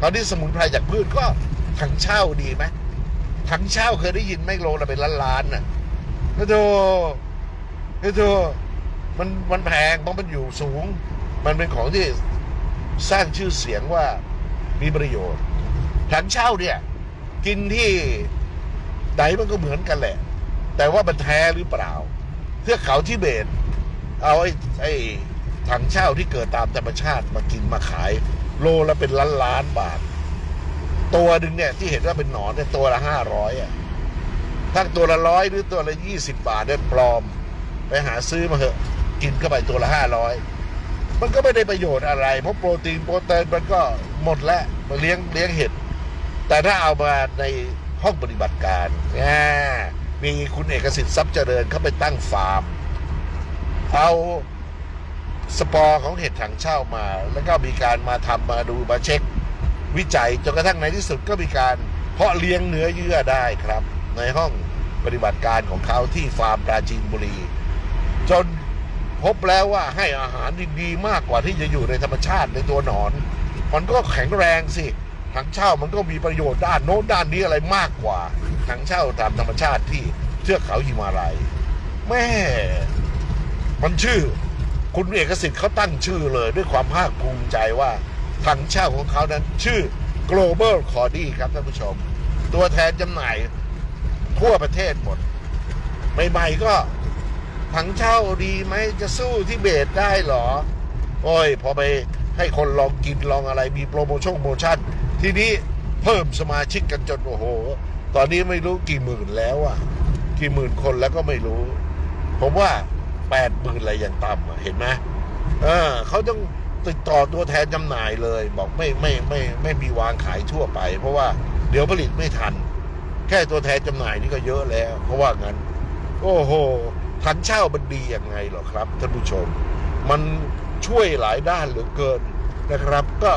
ตอนนี้สมุนไพรจากพืชก็ถังเช่าดีไหมถังเช่าเคยได้ยินไม่โลละเป็นล้านล้านน่ะก็โธ่ก็โธ่มันมันแพงเพราะมันอยู่สูง มันเป็นของที่สร้างชื่อเสียงว่ามีประโยชน์ถังเช่าเนี่ย กินที่ไหนมันก็เหมือนกันแหละ แต่ว่ามันแท้หรือเปล่าเทือกเขาที่เบตเอาไอ้ไอ้ถังเช่าที่เกิดตามธรรมชาติมากินมาขาย โลละเป็นล้านล้านบาท ตัวหนึ่งเนี่ยที่เห็นว่าเป็นหนอนเนี่ยตัวละห้าร้อยอะถ้าตัวละร้อยหรือตัวละยี่สิบบาทเนี่ยปลอม ไปหาซื้อมาเถอะ กินเข้าไปตัวละห้าร้อยมันก็ไม่ได้ประโยชน์อะไร เพราะโปรตีนโปรตีนมันก็หมดแล้วมาเลี้ยงเลี้ยงเห็ด แต่ถ้าเอามาในห้องปฏิบัติการมีคุณเอกสิทธิ์ทรัพย์เจริญเข้าไปตั้งฟาร์ม เอา สปอร์ของเห็ดถังเช่ามา แล้วก็มีการมาทำมาดูมาเช็ค วิจัยจนกระทั่งในที่สุดก็มีการเพาะเลี้ยงเนื้อเยื่อได้ครับ ในห้องปฏิบัติการของเขาที่ฟาร์มปราจีนบุรี จนพบแล้วว่าให้อาหารดีๆมากกว่าที่จะอยู่ในธรรมชาติในตัวหนอน มันก็แข็งแรงสิถังเช่ามันก็มีประโยชน์ด้านโน้นด้านนี้อะไรมากกว่าถังเช่าตามธรรมชาติที่เทือกเขาหิมาลัยแม่มันชื่อ คุณเอกสิทธิ์เขาตั้งชื่อเลยด้วยความภาคภูมิใจว่าถังเช่าของเขานั้นชื่อ global c o r d y ครับท่านผู้ชม ตัวแทนจำหน่ายทั่วประเทศหมดใหม่ๆก็ถังเช่าดีไหมจะสู้ที่เบสได้หรอ โอ้ย พอไปให้คนลองกินลองอะไรมีโปรโมชั่นโปรโมชั่น ทีนี้เพิ่มสมาชิกกันจนโอ้โห ตอนนี้ไม่รู้กี่หมื่นแล้วอะกี่หมื่นคนแล้วก็ไม่รู้ ผมว่า แปดหมื่นอะไรอย่างต่ำเห็นไหมเออเขาต้องติดต่อตัวแทนจำหน่ายเลย บอกไม่ไม่ไม่ไม่มีวางขายทั่วไป เพราะว่าเดี๋ยวผลิตไม่ทัน แค่ตัวแทนจำหน่ายนี่ก็เยอะแล้ว เพราะว่างั้น โอ้โหถังเช่ามันดียังไงเหรอครับท่านผู้ชม มันช่วยหลายด้านเหลือเกินนะครับ ก็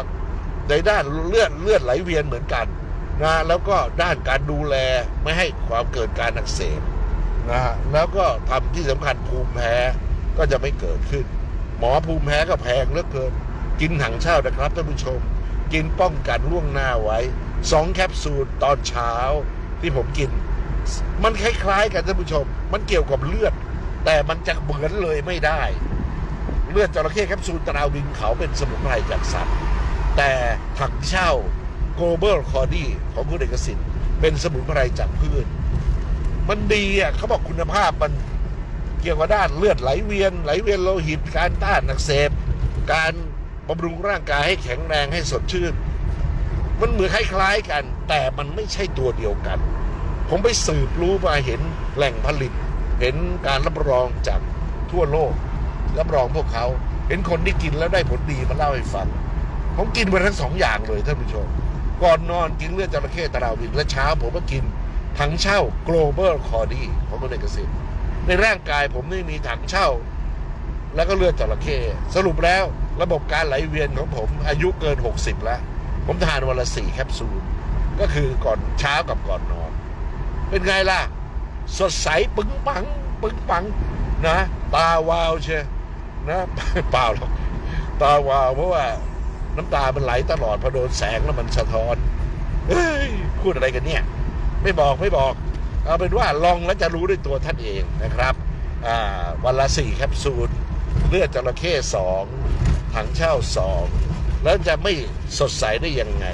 ในด้านเลือดเลือดไหลเวียนเหมือนกันนะแล้วก็ด้านการดูแลไม่ให้ความเกิดการอักเสบ นะฮะแล้วก็ทำที่สำคัญภูมิแพ้ก็จะไม่เกิดขึ้น หมอภูมิแพ้ก็แพงเหลือเกิน กินถังเช่านะครับท่านผู้ชม กินป้องกันล่วงหน้าไว้สองแคปซูลตอนเช้าที่ผมกิน มันคล้ายๆกันท่านผู้ชม มันเกี่ยวกับเลือด แต่มันจะเหมือนเลยไม่ได้ เลือดจระเข้แคปซูลตราวินเขาเป็นสมุนไพรจากสัตว์แต่ถังเช่า global c o r d y ของคุณเอกสิทธิ์เป็นสมุนไพรจากพืช มันดีอะเขาบอกคุณภาพมันเกี่ยวกับด้านเลือดไหลเวียน ไหลเวียนโลหิต การต้านอักเสบ การบำรุงร่างกายให้แข็งแรงให้สดชื่น มันเหมือนคล้ายๆกัน แต่มันไม่ใช่ตัวเดียวกัน ผมไปสืบรู้มาเห็นแหล่งผลิต เห็นการรับรองจากทั่วโลก รับรองพวกเขา เห็นคนที่กินแล้วได้ผลดีมาเล่าให้ฟัง ผมกินมาทั้งสองอย่างเลยท่านผู้ชม ก่อนนอนกินเลือดจระเข้ตะราวินและเช้าผมก็กิน ถังเช่า global c o r d y ของคุณเอกสิทธิ์ในร่างกายผมนี่มีถังเช่า แล้วก็เลือดจระเข้สรุปแล้วระบบการไหลเวียนของผมอายุเกิน 60 แล้ว ผมทานวันละสี่แคปซูล ก็คือก่อนเช้ากับก่อนนอน เป็นไงล่ะ สดใสปึ้งปัง ปึ้งปังนะ ตาวาวเชียนะเปล่าหรอกตาวาวเพราะว่าน้ำตามันไหลตลอดพอโดนแสงแล้วมันสะท้อน เฮ้ยพูดอะไรกันเนี่ย ไม่บอกไม่บอก เอาเป็นว่าลองแล้วจะรู้ด้วยตัวท่านเองนะครับวันละสี่แคปซูลเลือดจระเข้สองถังเช่าสองแล้วจะไม่สดใสได้ยังไง